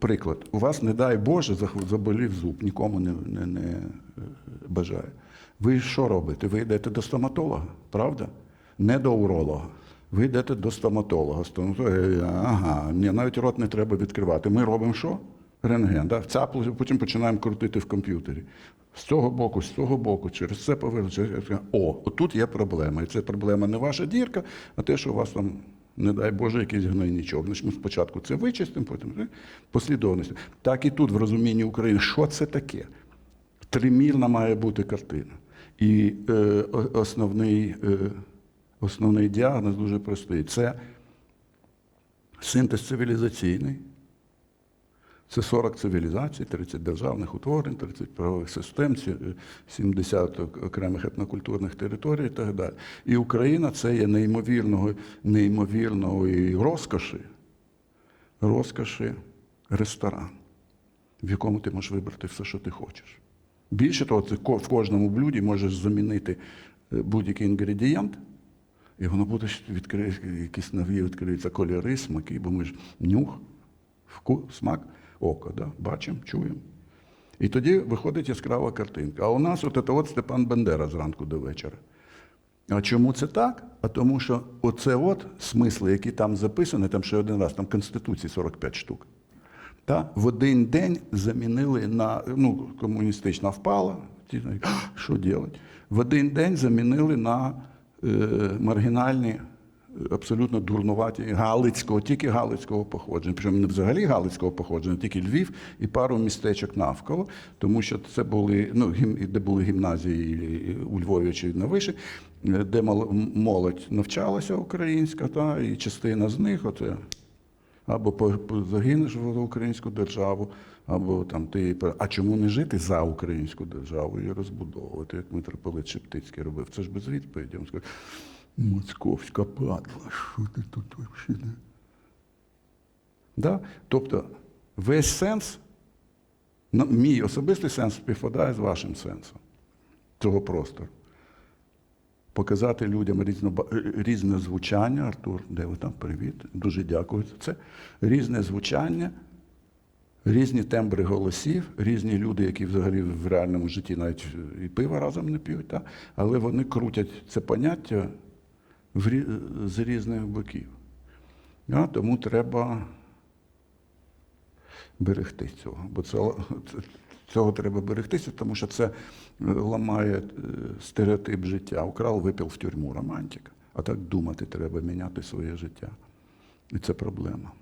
Приклад, у вас, не дай Боже, заболів зуб, нікому не, не, не е, бажаю. Ви що робите? Ви йдете до стоматолога, правда? Не до уролога. Ви йдете до стоматолога. Стоматолог, е, ага, ні, навіть рот не треба відкривати. Ми робимо що? Рентген. Да? Цаплю, потім починаємо крутити в комп'ютері. З цього боку, з цього боку, через це повернути. О, отут є проблема. І це проблема не ваша дірка, а те, що у вас там не дай Боже, якийсь гнойничок. Значить, ми спочатку це вичистимо, потім послідовності. послідовність. Так і тут, в розумінні України, що це таке? Тримірна має бути картина. І е, основний, е, основний діагноз дуже простий. Це синтез цивілізаційний. Це 40 цивілізацій, 30 державних утворень, 30 правових систем, 70 окремих етнокультурних територій і так далі. І Україна це є неймовірного, неймовірної розкоші, розкоші ресторан, в якому ти можеш вибрати все, що ти хочеш. Більше того, ко- в кожному блюді можеш замінити е, будь-який інгредієнт, і воно буде відкриє, якісь нові відкриються кольори, смаки, бо ми ж нюх, вкус, смак, око, да? бачимо, чуємо. І тоді виходить яскрава картинка. А у нас от, це от Степан Бендера зранку до вечора. А чому це так? А тому що оце от смисли, які там записані, там ще один раз, там Конституції 45 штук. Та, в один день замінили на ну, комуністична впала. Ті, Що робити? В один день замінили на е, маргінальні, абсолютно дурнуваті Галицького, тільки Галицького походження. Причому не взагалі Галицького походження, тільки Львів і пару містечок навколо, тому що це були, ну, де були гімназії у Львові чи на е, де молодь навчалася українська, та, і частина з них, оце або загинеш в українську державу, або там ти. А чому не жити за українську державу і розбудовувати, як митрополит Шептицький робив? Це ж без відповіді. Московська падла, що ти тут взагалі? Да? Тобто весь сенс, мій особистий сенс співпадає з вашим сенсом цього простору. Показати людям різно, різне звучання. Артур, де ви там? Привіт. Дуже дякую за це. Різне звучання, різні тембри голосів, різні люди, які взагалі в реальному житті навіть і пива разом не п'ють, та? але вони крутять це поняття з різних боків. А, тому треба берегти цього. Бо це, цього треба берегтися, тому що це ламає е, стереотип життя. Украл, випив в тюрму романтика. А так думати треба міняти своє життя. І це проблема.